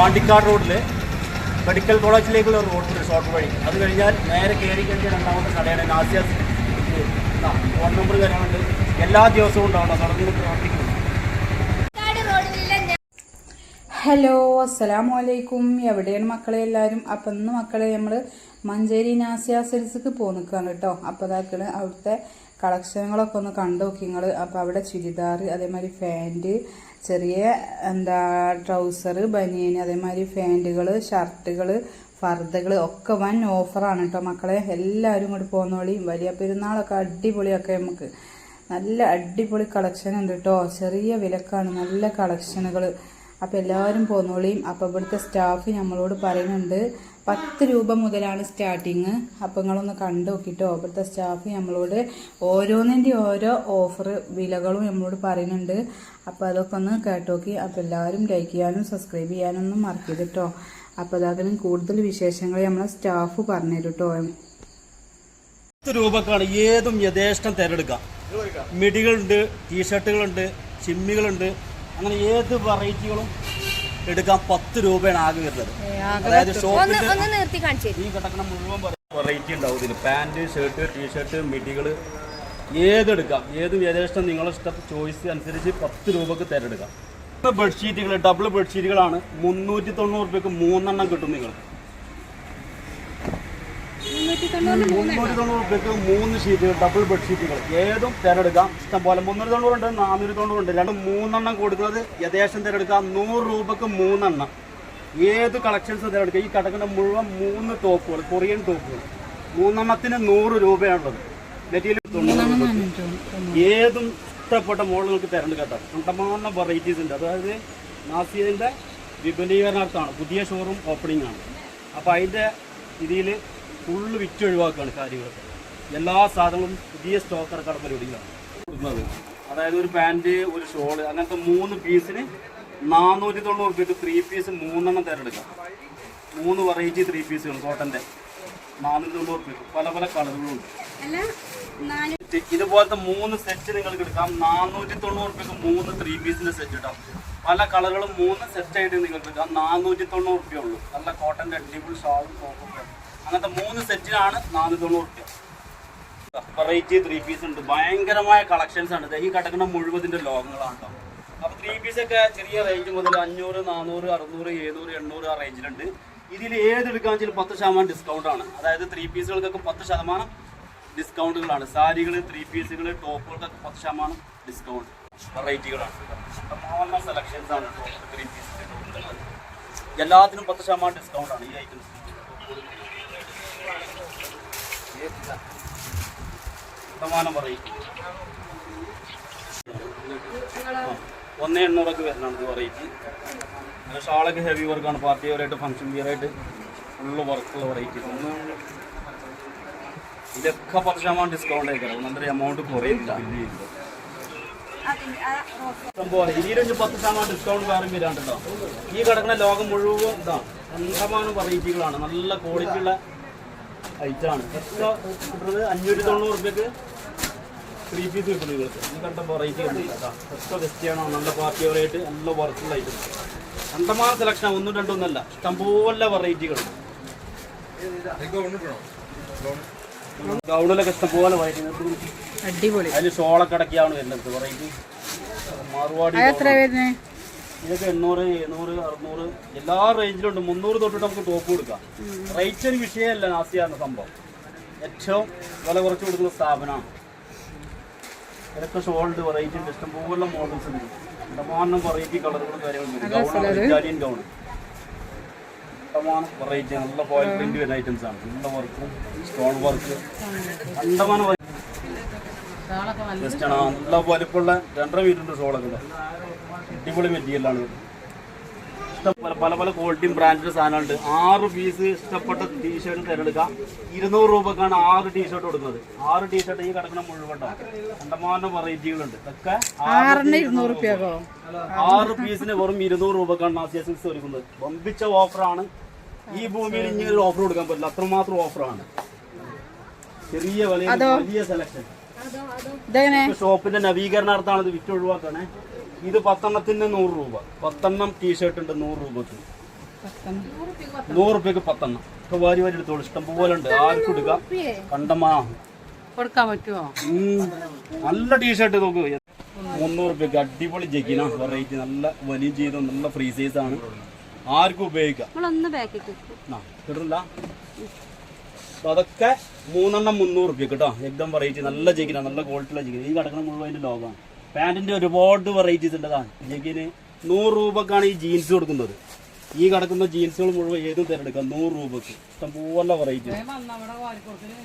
പാണ്ടിക്കാട് റോഡിൽ മെഡിക്കൽ കോളേജിലേക്കുള്ള ഒരു road short വഴി. അത് കഴിഞ്ഞാൽ നേരെ കയറി കഴിഞ്ഞാൽ രണ്ടാമത്തെ കടയാണ് നാസിയ ഫോൺ നമ്പർ തരാനുണ്ട്. എല്ലാ ദിവസവും ഉണ്ടാവണം. തുടർന്ന് പ്രവർത്തിക്കുന്നു ഹലോ അസ്സലാമു അലൈക്കും എവിടെയാണ് മക്കളെ എല്ലാവരും? അപ്പം ഇന്ന് മക്കളെ നമ്മൾ മഞ്ചേരി നാസിയ സിൽസിക്ക് പോ നിൽക്കുകയാണ് കേട്ടോ അപ്പോൾ അതാക്കണ് അവിടുത്തെ കളക്ഷനുകളൊക്കെ ഒന്ന് കണ്ടു നോക്കി നിങ്ങൾ അപ്പോൾ അവിടെ ചുരിദാർ അതേമാതിരി ഫാന്റ് ചെറിയ എന്താ ട്രൗസർ ബനിയൻ അതേമാതിരി ഫാന്റുകൾ ഷർട്ടുകൾ ഫർദകൾ ഒക്കെ വൻ ഓഫറാണ് കേട്ടോ മക്കളെ. എല്ലാവരും ഇങ്ങോട്ട് പോകുന്നോളി വലിയ പെരുന്നാളൊക്കെ അടിപൊളിയൊക്കെ നമുക്ക്. നല്ല അടിപൊളി കളക്ഷൻ ഉണ്ട് കേട്ടോ ചെറിയ വിലക്കാണ് നല്ല കളക്ഷനുകൾ അപ്പോൾ എല്ലാവരും പോന്നോളിയും അപ്പോൾ ഇവിടുത്തെ സ്റ്റാഫ് നമ്മളോട് പറയുന്നുണ്ട് പത്ത് രൂപ മുതലാണ് സ്റ്റാർട്ടിങ് അപ്പോൾ നിങ്ങളൊന്ന് കണ്ടു നോക്കിട്ടോ ഇവിടുത്തെ സ്റ്റാഫ് നമ്മളോട് ഓരോന്നിന്റെ ഓരോ ഓഫർ വിലകളും നമ്മളോട് പറയുന്നുണ്ട്. അപ്പോൾ അതൊക്കെ ഒന്ന് കേട്ടോക്കി. അപ്പോൾ എല്ലാവരും ലൈക്ക് ചെയ്യാനും സബ്സ്ക്രൈബ് ചെയ്യാനൊന്നും മറക്കരുത് കേട്ടോ അപ്പോൾ അതാകലും കൂടുതൽ വിശേഷങ്ങൾ നമ്മളെ സ്റ്റാഫ് പറഞ്ഞുതരും കേട്ടോ രൂപക്കാണ് ഏതും യഥേഷ്ടം തിരഞ്ഞെടുക്കാം മിടികളുണ്ട് ടീഷർട്ടുകളുണ്ട് ചിമ്മികളുണ്ട് അങ്ങനെ ഏത് വെറൈറ്റികളും എടുക്കാൻ പത്ത് രൂപയാണ് ആകെ വരുന്നത്. അതായത് ഷോപ്പിൽ ഈ കിടക്കുന്ന മുഴുവൻ വെറൈറ്റി ഉണ്ടാവും ഇതിൽ പാന്റ് ഷർട്ട് ടീഷർട്ട് മിഡികൾ ഏതെടുക്കാം? ഏത് യഥേഷ്ടം നിങ്ങളുടെ ഇഷ്ട? ചോയ്സ് അനുസരിച്ച് പത്ത് രൂപക്ക് തിരഞ്ഞെടുക്കാം. ബെഡ്ഷീറ്റുകൾ ഡബിൾ ബെഡ്ഷീറ്റുകളാണ് മുന്നൂറ്റി തൊണ്ണൂറ് രൂപയ്ക്ക് മൂന്നെണ്ണം കിട്ടും നിങ്ങൾ മുന്നൂറ്റി തൊണ്ണൂറ് രൂപയ്ക്ക് മൂന്ന് ഷീറ്റുകൾ ഡബിൾ ബെഡ്ഷീറ്റുകൾ ഏതും തിരഞ്ഞെടുക്കാം. ഇഷ്ടം പോലെ മുന്നൂറ്റി തൊണ്ണൂറുണ്ട് നാനൂറ്റി തൊണ്ണൂറുണ്ട് രണ്ട് മൂന്നെണ്ണം കൊടുക്കുന്നത് യഥേഷ്ടം തിരഞ്ഞെടുക്കാം. നൂറ് രൂപക്ക് മൂന്നെണ്ണം. ഏത് കളക്ഷൻസ് തിരഞ്ഞെടുക്കുക ഈ കിടക്കുന്ന മുഴുവൻ മൂന്ന് ടോപ്പുകൾ കൊറിയൻ ടോപ്പുകൾ മൂന്നെണ്ണത്തിന് നൂറ് രൂപയാണുള്ളത്. ഏതും ഇഷ്ടപ്പെട്ട മോഡലുകൾക്ക് തിരഞ്ഞെടുക്കാം കണ്ടമാനം വെറൈറ്റീസ് ഉണ്ട്. അതായത് നാസിയതിന്റെ വിപുലീകരണാർത്ഥമാണ്. പുതിയ ഷോറൂം ഓപ്പണിംഗ് ആണ്. അപ്പോൾ അതിന്റെ ഇതിൽ ഫുള്ള് വിറ്റ് ഒഴിവാക്കുകയാണ് കാര്യങ്ങളൊക്കെ. എല്ലാ സാധനങ്ങളും പുതിയ സ്റ്റോക്ക് ഇറക്കാൻ പരിപാടികളാണ് കൊടുക്കുന്നത്. അതായത് ഒരു പാന്റ് ഒരു ഷോൾ അങ്ങനത്തെ മൂന്ന് പീസിന് നാനൂറ്റി തൊണ്ണൂറ് രൂപയ്ക്ക് ത്രീ പീസ് മൂന്നെണ്ണം തിരഞ്ഞെടുക്കാം മൂന്ന് വെറൈറ്റി ത്രീ പീസുകൾ കോട്ടന്റെ നാനൂറ്റി തൊണ്ണൂറ് രൂപയ്ക്ക് പല പല കളറുകളുണ്ട് ഇതുപോലത്തെ മൂന്ന് സെറ്റ് നിങ്ങൾക്ക് എടുക്കാം. നാനൂറ്റി തൊണ്ണൂറ് രൂപയ്ക്ക് മൂന്ന് ത്രീ പീസിന്റെ സെറ്റ് ഇടാം. പല കളറുകളും മൂന്ന് സെറ്റ് ആയിട്ട് നിങ്ങൾക്ക് എടുക്കാം. നാനൂറ്റി തൊണ്ണൂറ് രൂപ ഉള്ളൂ. നല്ല കോട്ടന്റെ അടിപൊളി ഷാളും ടോപ്പും അങ്ങനത്തെ മൂന്ന് സെറ്റിനാണ് നാനൂറ്റി തൊണ്ണൂറ് രൂപ വെറൈറ്റി ത്രീ പീസ് ഉണ്ട്. ഭയങ്കരമായ കളക്ഷൻസ് ആണ്. ഈ കിടക്കുന്ന മുഴുവതിന്റെ ലോകങ്ങളാണ് കേട്ടോ അപ്പോൾ ത്രീ പീസ് ഒക്കെ ചെറിയ റേഞ്ച് മുതൽ അഞ്ഞൂറ് നാനൂറ് അറുന്നൂറ് എഴുന്നൂറ് എണ്ണൂറ് ആ റേഞ്ചിലുണ്ട് ഇതിൽ ഏതെടുക്കാൻ വെച്ചാൽ പത്ത് ശതമാനം ഡിസ്കൗണ്ട് ആണ്. അതായത് ത്രീ പീസുകൾക്കൊക്കെ പത്ത് ശതമാനം ഡിസ്കൗണ്ടുകളാണ്. സാരികൾ ത്രീ പീസുകൾ ടോപ്പുകൾക്കൊക്കെ പത്ത് ശതമാനം ഡിസ്കൗണ്ട്. വെറൈറ്റികളാണ്. സെലക്ഷൻസ് ആണ് ത്രീ പീസ് എല്ലാത്തിനും പത്ത് ശതമാനം ഡിസ്കൗണ്ട് ആണ് ഈ ഐറ്റംസ് ശതമാനം വെറൈറ്റി. ഒന്നേ എണ്ണൂറൊക്കെ വരുന്നതാണ് വെറൈറ്റി. ഷാളൊക്കെ ഹെവി വർക്കാണ് പാർട്ടി വെയറായിട്ട് ഫംഗ്ഷൻ വിയറായിട്ട് ഫുള്ള് വർക്കുള്ള വെറൈറ്റീസ് ഇതൊക്കെ പത്ത് ശതമാനം ഡിസ്കൗണ്ട് ആയിരിക്കും നല്ലൊരു എമൗണ്ട് കുറയില്ല. സംഭവമാണ്. ഇതിലൊരു പത്ത് ശതമാനം ഡിസ്കൗണ്ട് വേറെ വരാണ്ടോ ഈ കിടക്കുന്ന ലോകം മുഴുവൻ ഇതാ ശതമാനം വെറൈറ്റികളാണ് നല്ല ക്വാളിറ്റി ഉള്ള ഐറ്റമാണ് ഒക്കെ കിട്ടുന്നത്? അഞ്ഞൂറ്റി തൊണ്ണൂറ് റുപ്യക്ക് ത്രീ പീസ് കിട്ടും നിങ്ങൾക്ക്. ഈ കണ്ട വെറൈറ്റി ഒക്കെ വെസ്റ്റിയാണോ നല്ല പാർട്ടി വെറൈറ്റി നല്ല വർക്കുള്ള ഐറ്റം കണ്ടമാന സെലക്ഷൻ ഒന്നും രണ്ടും ഒന്നല്ല. ഇഷ്ടംപോലെ വെറൈറ്റികൾ ഗൗണിലൊക്കെ ഇഷ്ടംപോലെ അടിപൊളി. അതിൽ ഷോളൊക്കെ അടക്കിയാണ് വരുന്നത്. വെറൈറ്റി മാറുവാടി ഇതൊക്കെ എണ്ണൂറ് എഴുന്നൂറ് അറുന്നൂറ് എല്ലാ റേഞ്ചിലുണ്ട്. മുന്നൂറ് തൊട്ടിട്ട് നമുക്ക് ടോപ്പ് കൊടുക്കാം. റേറ്റ് ഒരു വിഷയമല്ല നാസിയ സംഭവം. ഏറ്റവും വില കുറച്ച് കൊടുക്കുന്ന സ്ഥാപനമാണ്. ഇതൊക്കെ ഷോൾഡ് വെറൈറ്റി ഉണ്ട്. ഇഷ്ടംപോലെ മോഡൽസ് ഉണ്ട്. ഇഷ്ടമാനം വെറൈറ്റി കളറുകളും കാര്യങ്ങളും ഇറ്റാലിയൻ ഗൗൺ ഇഷ്ടമാനം വെറൈറ്റി നല്ല ഫോയിൽ പ്രിന്റ് വരുന്ന ഐറ്റംസ് ആണ്. നല്ല വർക്കും സ്റ്റോൺ വർക്ക് കണ്ടമാനം ബെസ്റ്റ് ആണ്. നല്ല വലിപ്പമുള്ള രണ്ടര മീറ്ററിന്റെ ഷോളൊക്കെ. അടിപൊളി മെറ്റീരിയലാണ് ഇഷ്ടം പല പല ക്വാളിറ്റിയും ബ്രാൻഡിന്റെ സാധനമുണ്ട് ആറ് പീസ് ഇഷ്ടപ്പെട്ട ടീഷർട്ട് തിരഞ്ഞെടുക്കാം. ഇരുന്നൂറ് രൂപക്കാണ് ആറ് ടീഷർട്ട് കൊടുക്കുന്നത്. ആറ് ടീഷർട്ട് ഈ കിടക്കുന്ന മുഴുവൻ കണ്ടമാനം വെറൈറ്റികളുണ്ട് ഇതൊക്കെ ആറ് പീസിന് വെറും ഇരുന്നൂറ് രൂപക്കാണ് നാസിയ ഒരുക്കുന്നത്. വമ്പിച്ച ഓഫറാണ് ഈ ഭൂമിയിൽ ഇങ്ങനെ ഒരു ഓഫർ കൊടുക്കാൻ പറ്റില്ല. അത്രമാത്രം ഓഫറാണ് ചെറിയ വലിയ വലിയ സെലക്ഷൻ ഷോപ്പിന്റെ നവീകരണാർത്ഥാണ് ഇത് വിറ്റ് ഒഴിവാക്കണേ ഇത് പത്തെണ്ണത്തിന് നൂറ് രൂപ. പത്തെണ്ണം ടീഷർട്ട് ഉണ്ട് നൂറ് രൂപക്ക്. നൂറ് റുപ്യക്ക് പത്തെണ്ണം. ഇപ്പൊ വാരി വാരി എടുത്തോളൂ. ഇഷ്ടം പോലെ ഉണ്ട് ആർക്കും എടുക്കാം. കണ്ടമാ. കൊടുക്കാൻ പറ്റുമോ. നല്ല ടീഷർട്ട് നോക്കൂ. മുന്നൂറ് റുപ്യക്ക് അടിപൊളി ജഗിന വെറൈറ്റി നല്ല വലിയ ചെയ്ത നല്ല ഫ്രീ സൈസ് ആണ്. ആർക്കും ഉപയോഗിക്കാം. കിട്ടില്ല അതൊക്കെ മൂന്നെണ്ണം മുന്നൂറ് റുപ്യ കേട്ടോ. എക്ദം വെറൈറ്റി നല്ല ജഗിന നല്ല ക്വാളിറ്റി ഉള്ള ജഗിന. ഈ കിടക്കുന്ന മുഴുവൻ അതിന്റെ ലോകമാണ് പാന്റിന്റെ ഒരുപാട് വെറൈറ്റീസ് ഉണ്ടതാണ് ഇല്ലെങ്കിൽ നൂറ് രൂപക്കാണ് ഈ ജീൻസ് കൊടുക്കുന്നത്. ഈ കിടക്കുന്ന ജീൻസുകൾ മുഴുവൻ ഏതും തിരഞ്ഞെടുക്കാം. നൂറ് രൂപക്ക്. ഇഷ്ടംപോലെ വെറൈറ്റി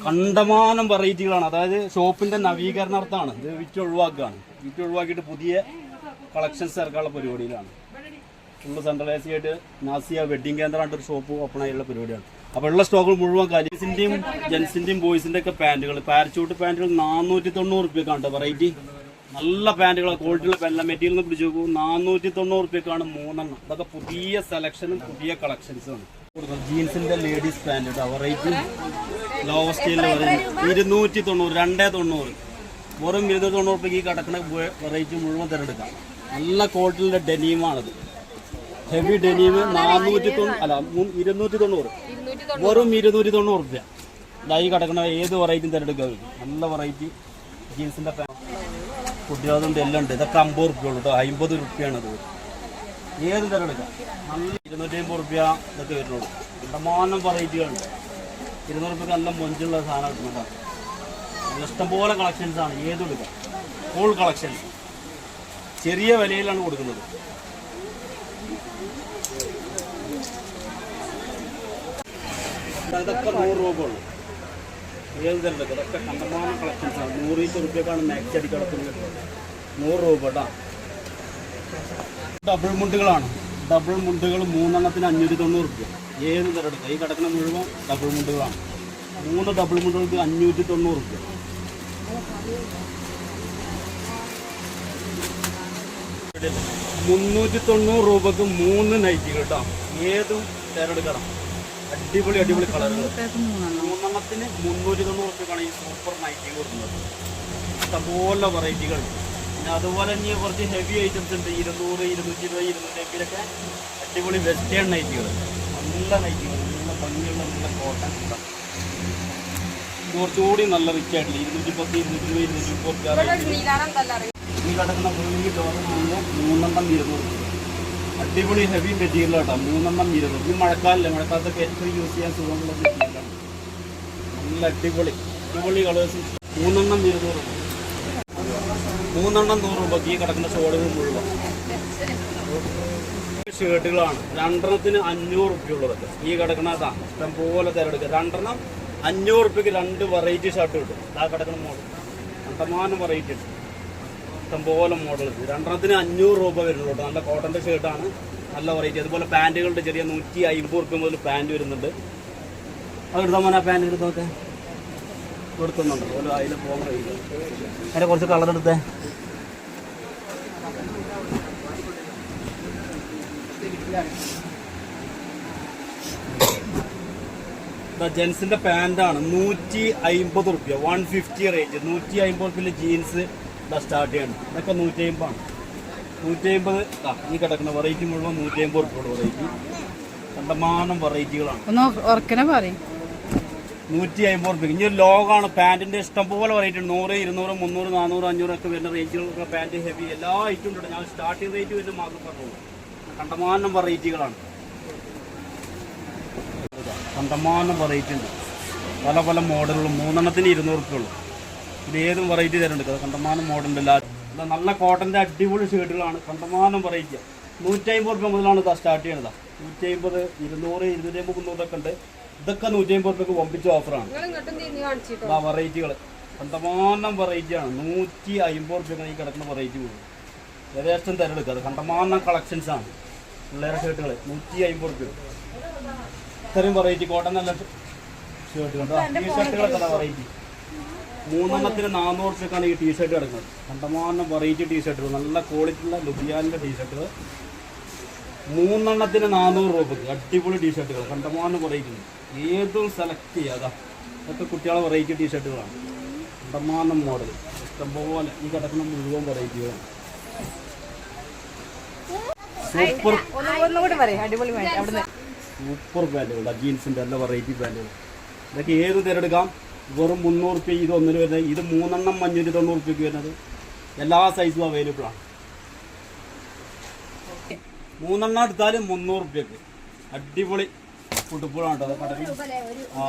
കണ്ടമാനം വെറൈറ്റികളാണ് അതായത് ഷോപ്പിന്റെ നവീകരണാർത്ഥമാണ് ഇത് വിറ്റ് ഒഴിവാക്കുകയാണ്. വിറ്റ് ഒഴിവാക്കിയിട്ട് പുതിയ കളക്ഷൻസ് ഇറക്കാനുള്ള പരിപാടിയിലാണ്. ഫുള്ള് സെൻട്രലൈസ് ആയിട്ട് നാസിയ വെഡിങ് കേന്ദ്രമായിട്ട് ഒരു ഷോപ്പ് ഓപ്പൺ ആയിട്ടുള്ള പരിപാടിയാണ്. അപ്പോൾ ഉള്ള സ്റ്റോക്കുകൾ മുഴുവൻ ലേഡീസിന്റെയും ജെൻസിന്റെയും ബോയ്സിന്റെ ഒക്കെ പാന്റുകൾ പാരച്ചൂട്ട് പാന്റുകൾ നാനൂറ്റി തൊണ്ണൂറ് റുപ്യക്കാണ് വെറൈറ്റി നല്ല പാന്റുകളാണ് ക്വാളിറ്റി ഉള്ള പാന്റ് മെറ്റീരിയൽ പിടിച്ചു നോക്കൂ. നാനൂറ്റി തൊണ്ണൂറ് റുപ്യക്കാണ് മൂന്നെണ്ണം. ഇതൊക്കെ പുതിയ സെലക്ഷനും പുതിയ കളക്ഷൻസുമാണ് ജീൻസിന്റെ ലേഡീസ് പാന്റ് കേട്ടോ വെറൈറ്റി ലോവർ സ്റ്റൈലിൽ പറയുന്നത് ഇരുന്നൂറ്റി തൊണ്ണൂറ് രണ്ടേ തൊണ്ണൂറ് വെറും ഇരുന്നൂറ്റി തൊണ്ണൂറ് റുപ്യക്ക് ഈ കിടക്കുന്ന വെറൈറ്റി മുഴുവൻ തിരഞ്ഞെടുക്കാം. നല്ല ക്വാളിറ്റിയുടെ ഡെനീമാണിത് ഹെവി ഡെനീം നാനൂറ്റി തൊണ്ണൂറ് അല്ല ഇരുന്നൂറ്റി തൊണ്ണൂറ് വെറും ഇരുന്നൂറ്റി തൊണ്ണൂറ് റുപ്യ ഇതായി കിടക്കുന്ന ഏത് വെറൈറ്റിയും തിരഞ്ഞെടുക്കാൻ നല്ല വെറൈറ്റി ജീൻസിന്റെ പാന്റ് കുട്ടികളുണ്ട് എല്ലാം ഉണ്ട്. ഇതൊക്കെ അമ്പത് റുപ്യ ഉള്ളൂ കേട്ടോ അമ്പത് റുപ്യാണ് അത് ഏത് തരം എടുക്കാം? നല്ല ഇരുന്നൂറ്റി അമ്പത് റുപ്യ ഇതൊക്കെ വരുന്നുള്ളൂ. ഇഷ്ടമാനം വെറൈറ്റികളുണ്ട്. ഇരുന്നൂറ് റുപ്യക്ക് നല്ല മൊഞ്ചുള്ള സാധനം കിട്ടുന്നുണ്ടാവും ഇഷ്ടംപോലെ കളക്ഷൻസ് ആണ്. ഏത് എടുക്കാം. ഫുൾ കളക്ഷൻസ് ചെറിയ വിലയിലാണ് കൊടുക്കുന്നത്. ഇതൊക്കെ നൂറ് രൂപ ഉള്ളൂ. എടുക്കാം ഇതൊക്കെ കണ്ടമാനം കളക്ഷൻസാണ് ആണ്. നൂറ് ഇരുപത് റുപ്യക്കാണ് മാക്സ് അടി കിടക്കുന്നത് നൂറ് രൂപ ഡബിൾ മുണ്ടുകളാണ്. ഡബിൾ മുണ്ടുകൾ മൂന്നെണ്ണത്തിന് അഞ്ഞൂറ്റി തൊണ്ണൂറ് റുപ്യ ഏത് തരം ഈ കിടക്കുന്ന മുഴുവൻ ഡബിൾ മുണ്ടുകളാണ്. മൂന്ന് ഡബിൾ മുണ്ടുകൾക്ക് അഞ്ഞൂറ്റി തൊണ്ണൂറ് റുപ്യ മുന്നൂറ്റി തൊണ്ണൂറ് രൂപക്ക് മൂന്ന് നൈറ്റികൾ കേട്ടോ. ഏതും തിരഞ്ഞെടുക്കണം അടിപൊളി അടിപൊളി കളറുകൾ മൂന്നെണ്ണത്തിന് മുന്നൂറ്റി തൊണ്ണൂറ് റുപ്യക്കാണ് ഈ സൂപ്പർ നൈറ്റി കൊടുക്കുന്നത്. ഇഷ്ടംപോലെ വെറൈറ്റികൾ പിന്നെ അതുപോലെ തന്നെ കുറച്ച് ഹെവി ഐറ്റംസ് ഉണ്ട്. ഇരുന്നൂറ് ഇരുന്നൂറ്റി ഇരുപത് ഇരുന്നൂറ്റി അമ്പതിലൊക്കെ അടിപൊളി വെസ്റ്റേൺ നൈറ്റികൾ നല്ല നൈറ്റികൾ നല്ല ഭംഗിയുള്ള നല്ല കോട്ടൺ കുറച്ചുകൂടി നല്ല റിച്ച് ആയിട്ടില്ല ഇരുന്നൂറ്റി പത്ത് ഇരുന്നൂറ്റി ഇരുപത് ഇരുന്നൂറ്റി മുപ്പത് ഈ കിടക്കുന്ന ഡോറ് മുഴുവൻ മൂന്നെണ്ണം ഇരുന്നൂറ്. രൂപ. അടിപൊളി ഹെവി മെറ്റീരിയൽ കേട്ടോ മൂന്നെണ്ണം ഇരുന്നു ഈ മഴക്കാലല്ലേ. മഴക്കാലത്തൊക്കെ ഏറ്റവും യൂസ് ചെയ്യാൻ സുഖമുള്ള മെറ്റീരിയലാണ് നല്ല അടിപൊളി. അടിപൊളി കളേഴ്സ് മൂന്നെണ്ണം ഇരുന്നൂറ്. മൂന്നെണ്ണം നൂറ് രൂപ ഈ കിടക്കുന്ന ഷോളുകൾ മുഴുവൻ. ഷർട്ടുകളാണ്. രണ്ടെണ്ണത്തിന് അഞ്ഞൂറ് റുപ്യ ഉള്ളതൊക്കെ ഈ കിടക്കണതാ ഇഷ്ടം പോലെ തിരഞ്ഞെടുക്കുക രണ്ടെണ്ണം അഞ്ഞൂറ് റുപ്യക്ക് രണ്ട് വെറൈറ്റി ഷർട്ട് കിട്ടും. ആ കിടക്കുന്ന മോഡൽ. കണ്ടമാനം വെറൈറ്റി ഉണ്ട്. ഇഷ്ടംപോലെ മോഡൽ രണ്ടെണ്ണത്തിന് അഞ്ഞൂറ് രൂപ വരുന്നുള്ളൂ കേട്ടോ. നല്ല കോട്ടന്റെ ഷർട്ടാണ് നല്ല വെറൈറ്റി അതുപോലെ പാന്റുകളുടെ ചെറിയ നൂറ്റി അമ്പത് റുപ്യ മുതൽ പാന്റ് വരുന്നുണ്ട്. അത് എടുത്താൽ മോനെ പാന്റ് എടുത്തൊക്കെ എടുക്കുന്നുണ്ട്. അതുപോലെ അതിൽ പോകാൻ കഴിയില്ല. അതിന്റെ കുറച്ച് കളർ എടുത്തേ. ജെൻസിന്റെ പാന്റാണ് നൂറ്റി അമ്പത് റുപ്യ വൺ ഫിഫ്റ്റി റേഞ്ച് നൂറ്റി അമ്പത് റുപ്യയിലെ ജീൻസ് സ്റ്റാർട്ട് ചെയ്യണം. ഇതൊക്കെ നൂറ്റി അമ്പതാണ് നൂറ്റി അമ്പത് ആ ഈ കിടക്കുന്ന വെറൈറ്റി മുഴുവൻ നൂറ്റി അമ്പത് റുപ്യ വെറൈറ്റി കണ്ടമാനം വെറൈറ്റികളാണ് ഒന്ന് ഉറക്കനെ പറയും. നൂറ്റി അമ്പത് റുപ്യ ഇനി ഒരു ലോഗാണ്. പാന്റിന്റെ ഇഷ്ടംപോലെ വെറൈറ്റി ഉണ്ട്. നൂറ് ഇരുന്നൂറ് മുന്നൂറ് നാനൂറ് അഞ്ഞൂറ് ഒക്കെ വരുന്ന റേഞ്ചുകളൊക്കെ പാന്റ് ഹെവി എല്ലാ ഐറ്റം ഉണ്ട് ഞാൻ സ്റ്റാർട്ടിങ് റേറ്റ് വരുന്ന മാത്രം പറഞ്ഞോളൂ. കണ്ടമാനം വെറൈറ്റികളാണ് കണ്ടമാനം വെറൈറ്റി ഉണ്ട്. പല പല മോഡലുകളും മൂന്നെണ്ണത്തിന് ഇരുന്നൂറ് ഉള്ളൂ. ഇത് ഏതും വെറൈറ്റി തരുന്നുണ്ട് കണ്ടമാനം മോഡലുണ്ട് എല്ലാ നല്ല കോട്ടന്റെ അടിപൊളി ഷർട്ടുകളാണ് കണ്ടമാനം വെറൈറ്റി നൂറ്റി അമ്പത് റുപ്യ മുതലാണ് ഇത് സ്റ്റാർട്ട് ചെയ്യണത്. നൂറ്റി അമ്പത് ഇരുന്നൂറ് ഇരുന്നൂറ്റി അമ്പത് മുന്നൂറൊക്കെ ഉണ്ട്. ഇതൊക്കെ നൂറ്റി അമ്പത് റുപ്യക്ക് വമ്പിച്ച ഓഫറാണ് ആ വെറൈറ്റികൾ കണ്ടമാനം വെറൈറ്റിയാണ് നൂറ്റി അമ്പത് റുപ്യ ഈ കിടക്കുന്ന വെറൈറ്റി പോകും ഏകദേശം തിരഞ്ഞെടുക്കുക അത് കണ്ടമാനം കളക്ഷൻസ് ആണ്. പിള്ളേരെ ഷർട്ടുകൾ നൂറ്റി അമ്പത് റുപ്യ. ഇത്രയും വെറൈറ്റി കോട്ടൺ നല്ല ഷർട്ടുകൾ ഈ ഷർട്ടുകളൊക്കെ വെറൈറ്റി മൂന്നെണ്ണത്തിന് നാനൂറ് റുപ്യക്കാണ് ഈ ടീ ഷർട്ട് കിടക്കുന്നത്. കണ്ടമാനം വെറൈറ്റി ടീ ഷർട്ടുകൾ നല്ല ക്വാളിറ്റിയുള്ള ലുബിയാലിന്റെ ടീ ഷർട്ടുകൾ മൂന്നെണ്ണത്തിന് നാനൂറ് രൂപക്ക് അടിപൊളി ടീ ഷർട്ടുകൾ കണ്ടമാനം വെറൈറ്റി ഏതും സെലക്ട് ചെയ്യാതാ ഇതൊക്കെ കുട്ടികളെ വെറൈറ്റി ടീ ഷർട്ടുകളാണ് കണ്ടമാനം മോഡൽ ഇഷ്ടംപോലെ ഈ കിടക്കുന്ന മുഴുവൻ വെറൈറ്റികളാണ് സൂപ്പർ ഒന്നുകൂടി പറയും അടിപൊളി സൂപ്പർ പാന്റുകൾ ജീൻസിന്റെ നല്ല വെറൈറ്റി പാന്റുകൾ ഇതൊക്കെ ഏത് തിരഞ്ഞെടുക്കാം വെറും മുന്നൂറ് റുപ്യ ഇത് ഒന്നിന് വരുന്നത്. ഇത് മൂന്നെണ്ണം അഞ്ഞൂറ്റി തൊണ്ണൂറ് റുപ്യക്ക് വരുന്നത്. എല്ലാ സൈസും അവൈലബിൾ ആണ്. മൂന്നെണ്ണം എടുത്താലും മുന്നൂറ് റുപ്യക്ക് അടിപൊളി ഫുട്ബോളാണ് കേട്ടോ. ആ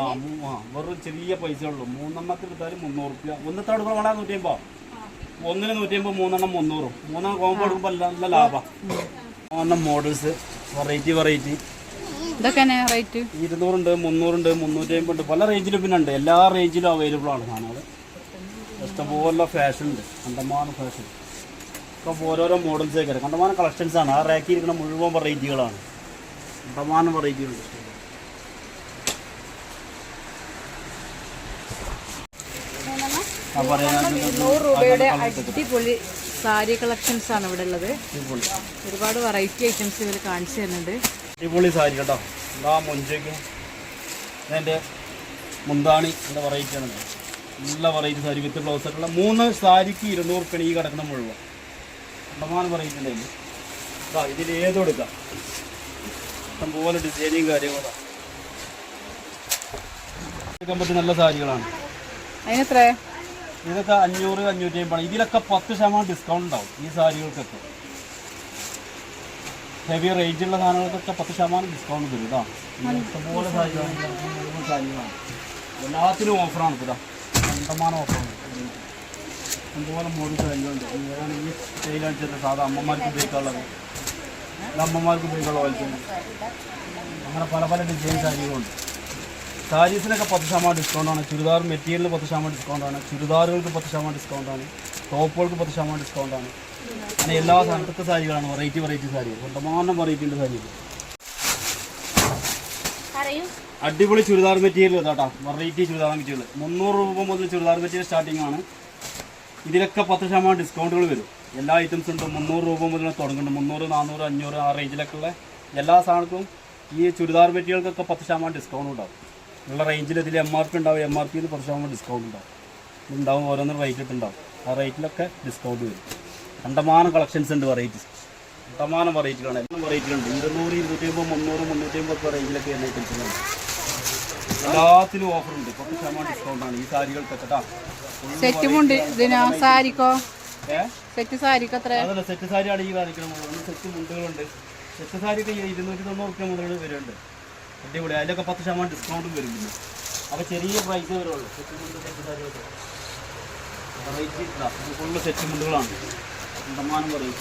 ആ വെറും ചെറിയ പൈസ ഉള്ളൂ. മൂന്നെണ്ണത്തിൽ എടുത്താലും മുന്നൂറ് റുപ്യ ഒന്നത്തെ എടുക്കണം വേണം നൂറ്റി അമ്പത് ഒന്നിന് നൂറ്റി അമ്പത് മൂന്നെണ്ണം മുന്നൂറും. മൂന്നെണ്ണം കോമ്പോ എടുക്കുമ്പോൾ നല്ല ലാഭം. മോഡൽസ് വെറൈറ്റി വെറൈറ്റി ഇതൊക്കെ റേറ്റ്? ഇരുന്നൂറുണ്ട് മുന്നൂറുണ്ട് മുന്നൂറ്റി അമ്പത് പല റേഞ്ചിലും പിന്നെ ഉണ്ട്. എല്ലാ റേഞ്ചിലും അവൈലബിൾ ആണ് സാധനങ്ങൾ ഇഷ്ടംപോലെ ഫാഷൻ ഉണ്ട്. കണ്ടമാനം ഫാഷൻ ഇപ്പം ഓരോരോ മോഡൽസ് ഒക്കെ കണ്ടമാനം കളക്ഷൻസ് ആണ്. ആ റാക്കി ഇരിക്കുന്ന മുഴുവൻ വെറൈറ്റികളാണ് കണ്ടമാനം വെറൈറ്റികളുണ്ട് നൂറ് രൂപയുടെ അടിപൊളി സാരി കളക്ഷൻസ് ആണ് ഇവിടെ ഉള്ളത്. ഒരുപാട് വെറൈറ്റി ഐറ്റംസ് ഇവർ കാണിച്ചു തരുന്നുണ്ട്. അടിപൊളി സാരി കേട്ടോ. എന്താ മൊഞ്ചയ്ക്കും എന്റെ മുന്താണി എന്താ വെറൈറ്റി ആണ് നല്ല വെറൈറ്റി സാരി വിത്ത് ബ്ലൗസ് ആയിട്ടുള്ള മൂന്ന് സാരിക്ക് ഇരുന്നൂറ് പണി ഈ കിടക്കുന്ന മുഴുവൻ. കണ്ടമാനം വെറൈറ്റി ഉണ്ടായിരുന്നു ഇതാ ഇതിൽ ഏതും എടുക്കാം. ഇഷ്ടംപോലെ ഡിസൈനിങ് കാര്യങ്ങളാണ് എടുക്കാൻ പറ്റിയ നല്ല സാരികളാണ്. ഇതൊക്കെ അഞ്ഞൂറ് അഞ്ഞൂറ്റി അമ്പത് ഇതിലൊക്കെ പത്ത് ശതമാനം ഡിസ്കൗണ്ട് ഉണ്ടാവും ഈ സാരികൾക്കൊക്കെ. ഹെവി റേഞ്ചുള്ള സാധനങ്ങൾക്കൊക്കെ പത്ത് ശതമാനം ഡിസ്കൗണ്ട് തരും കേട്ടോ ഇഷ്ടംപോലെ സാരികളാണ് എല്ലാത്തിനും ഓഫറാണ് ഇതാ ശതമാനം ഓഫറാണ് ഇഷ്ടംപോലെ മോഡൽ സാരികളുണ്ട് ഈ സ്റ്റൈലനുസരിച്ച് സാധാ അമ്മമാർക്ക് ഉപയോഗിക്കാനുള്ളത്. അമ്മമാർക്ക് ഉപയോഗിക്കാനുള്ള പോലത്തെ അങ്ങനെ പല പല ഡിസൈൻ സാരികളുണ്ട് സാരീസിനൊക്കെ പത്ത് ശതമാനം ഡിസ്കൗണ്ടാണ് ചുരിദാർ മെറ്റീരിയലിന് പത്ത് ശതമാനം ഡിസ്കൗണ്ടാണ് ചുരിദാറുകൾക്ക് പത്ത് ശതമാനം ഡിസ്കൗണ്ടാണ് ടോപ്പുകൾക്ക് പത്ത് ശതമാനം ഡിസ്കൗണ്ടാണ് എല്ലാ സ്ഥലത്തൊക്കെ സാരികളാണ് വെറൈറ്റി വെറൈറ്റി സാരികൾ കണ്ടമാനം വെറൈറ്റി ഉണ്ട് സാരികൾ അടിപൊളി ചുരിദാർ മെറ്റീരിയൽ കേട്ടോ വെറൈറ്റി ചുരിദാർ മെറ്റീരിയൽ മുന്നൂറ് രൂപ മുതൽ ചുരിദാർ മെറ്റീരിയൽ സ്റ്റാർട്ടിംഗ് ആണ്. ഇതിലൊക്കെ പത്ത് ശതമാനം ഡിസ്കൗണ്ടുകൾ വരും. എല്ലാ ഐറ്റംസും ഉണ്ട്. മുന്നൂറ് രൂപ മുതൽ തുടങ്ങുന്നുണ്ട്. മുന്നൂറ് നാനൂറ് അഞ്ഞൂറ് ആ റേഞ്ചിലൊക്കെ ഉള്ള എല്ലാ സാധനങ്ങൾക്കും ഈ ചുരിദാർ മെറ്റീരിയൽക്കൊക്കെ പത്ത് ശതമാനം ഡിസ്കൗണ്ട് ഉണ്ടാവും. ഉള്ള റേഞ്ചിൽ ഇതിൽ എം ആർ പി ഉണ്ടാവും. എം ആർ പിയിൽ പത്ത് ശതമാനം ഡിസ്കൗണ്ട് ഉണ്ടാവും. ഉണ്ടാവും ഓരോന്നും റേറ്റ് ഇട്ടുണ്ടാവും. ആ റേറ്റിലൊക്കെ ഡിസ്കൗണ്ട് വരും. കണ്ടമാനം കളക്ഷൻസ് ഉണ്ട് വെറൈറ്റീസ് കണ്ടമാനം വെറൈറ്റികളാണ് എല്ലാം വെറൈറ്റികളുണ്ട് ഇരുന്നൂറ് ഇരുന്നൂറ്റി അമ്പത് മുന്നൂറ് മുന്നൂറ്റി അമ്പത് റേഞ്ചിലൊക്കെ വരുന്ന ഐറ്റംസുകളുണ്ട് എല്ലാത്തിനും ഓഫർ ഉണ്ട്. പത്ത് ശതമാനം ഡിസ്കൗണ്ടാണ് ഈ സാരികൾക്ക് കേട്ടോ സെറ്റും ഇതിനോ സാരിക്കോ? സെറ്റ് സാരിക്ക് എത്ര അതല്ല സെറ്റ് സാരി ആണ് ഈ കാണിക്കണം സെറ്റ് മുണ്ടുകളുണ്ട്. സെറ്റ് സാരി ഒക്കെ ഈ ഇരുന്നൂറ്റി തൊണ്ണൂറ് റുപ്യ മുതൽ വരുന്നുണ്ട്. അടിപൊളി. അതിലൊക്കെ പത്ത് ശതമാനം ഡിസ്കൗണ്ടും വരും പിന്നെ. അപ്പോൾ ചെറിയ പ്രൈസ് വരുള്ളൂ. സെറ്റ് മുണ്ട് സെറ്റ് സാരിയൊക്കെ വെറൈറ്റി ഫുള്ള് സെറ്റ് മുണ്ടുകളാണ്. ശതമാനം പറയും.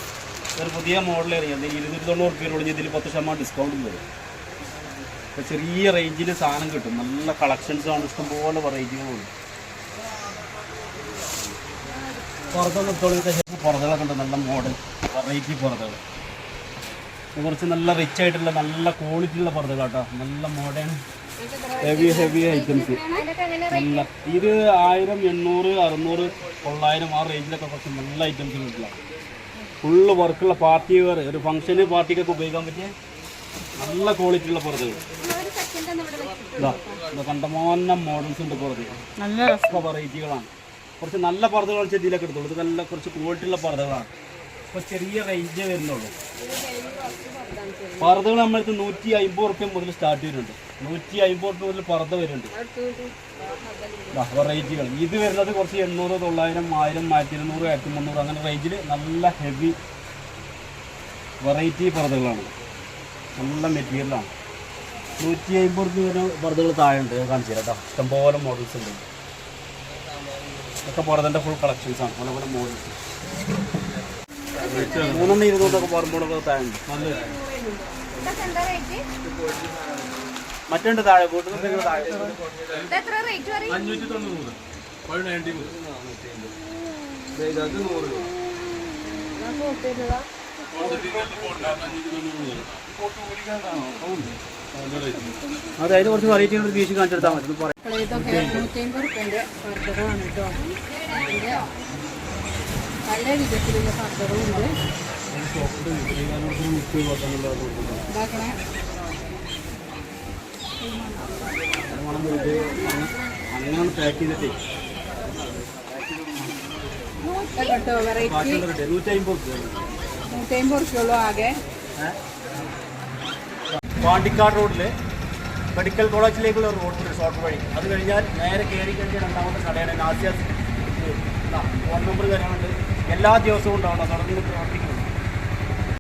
ഒരു പുതിയ മോഡൽ ഇറങ്ങി അതിൽ ഇരുന്നൂറ്റി തൊണ്ണൂറ് റുപ്യ ഒഴിഞ്ഞ് ഇതിൽ പത്ത് ശതമാനം ഡിസ്കൗണ്ടും വരും. അപ്പോൾ ചെറിയ റേഞ്ചിൽ സാധനം കിട്ടും. നല്ല കളക്ഷൻസ് ആണ്. ഇഷ്ടംപോലെ വെറൈറ്റികളുണ്ട് പുറത്തുനിന്ന് തൊഴിലത്തെ ശേഷം പുറത്തുകളൊക്കെ ഉണ്ട്. നല്ല മോഡൽ വെറൈറ്റി പുറത്തുകൾ. കുറച്ച് നല്ല റിച്ച് ആയിട്ടുള്ള നല്ല ക്വാളിറ്റി ഉള്ള പുറത്തുകളാട്ടോ നല്ല മോഡേൺ ഹെവി ഹെവി ഐറ്റംസ് നല്ല ഇത് ആയിരം എണ്ണൂറ് അറുന്നൂറ് തൊള്ളായിരം ആ റേഞ്ചിലൊക്കെ കുറച്ച് നല്ല ഐറ്റംസ് കിട്ടില്ല ഫുള്ള് വർക്കുള്ള പാർട്ടി വെയർ ഒരു ഫംഗ്ഷന് പാർട്ടിക്കൊക്കെ ഉപയോഗിക്കാൻ പറ്റിയ നല്ല ക്വാളിറ്റി ഉള്ള പുറത്തുകൾ കണ്ടമാനം മോഡൽസ് ഉണ്ട് പുറത്ത്. നല്ല വെറൈറ്റികളാണ് കുറച്ച് നല്ല പർദ്ദകൾ കുറച്ച് ഇതിലൊക്കെ എടുത്തോളൂ. ഇത് നല്ല കുറച്ച് ക്വാളിറ്റി ഉള്ള പർദ്ദകളാണ് അപ്പോൾ ചെറിയ റേഞ്ചേ വരുന്നുള്ളൂ. പർദ്ദകൾ നമ്മളടുത്ത് നൂറ്റി അമ്പത് റുപ്യ മുതൽ സ്റ്റാർട്ട് ചെയ്യുന്നുണ്ട് നൂറ്റി അമ്പത് മുതൽ പർദ്ദ വരുന്നുണ്ട്. റേഞ്ചുകൾ ഇത് വരുന്നത് കുറച്ച് എണ്ണൂറ് തൊള്ളായിരം ആയിരം ആയിരത്തി ഇരുന്നൂറ് ആയിരത്തി മുന്നൂറ് അങ്ങനെ റേഞ്ചിൽ നല്ല ഹെവി വെറൈറ്റി പറതകളാണ് നല്ല മെറ്റീരിയലാണ് നൂറ്റി അമ്പത് റുപ്യ വരുന്ന പറതകൾ താഴെ ഉണ്ട് കാണിച്ചു തരാം. കേട്ടോ ഇഷ്ടംപോലെ മോഡൽസ് ഉണ്ട്. ഇതൊക്കെ പുറത്തെ ഫുൾ കളക്ഷൻസ് ആണ്. പല പല മോഡൽസ് മൂന്നെണ്ണം ഇരുന്നൂറ്റൊക്കെ പുറമ്പോടൊക്കെ താഴെ ഉണ്ട് നല്ല മറ്റുണ്ട് താഴെ വീട്ടിൽ നിന്ന് താഴെ. അഞ്ഞൂറ്റി തൊണ്ണൂറ് അതെ അതിന് കുറച്ച് വെറൈറ്റികൾ വീശി കാണിച്ചെടുത്താൽ മതി. ഇതൊക്കെ പറയാം. ഇതൊക്കെ നൂറ്റമ്പത് റുപ്യന്റെ പർദ്ദകളാണ് കേട്ടോ പല വിധത്തിലുള്ള ഇതാക്കണേ. അങ്ങനെ പാക്ക് ചെയ്തിട്ടേ. കേട്ടോ വെറൈറ്റി നൂറ്റമ്പത് റുപ്യുള്ളൂ ആകെ. പാണ്ടിക്കാട് റോഡിൽ മെഡിക്കൽ കോളേജിലേക്കുള്ള റോഡുണ്ട് ഷോർട്ട് വഴി. അത് കഴിഞ്ഞാൽ നേരെ കയറി കഴിഞ്ഞ രണ്ടാമത്തെ കടയാണ് നാസിയാസ്. ഫോൺ നമ്പർ തരാനുണ്ട് എല്ലാ ദിവസവും ഉണ്ടാവണം. തുടർന്ന് പ്രവർത്തിക്കുന്നത്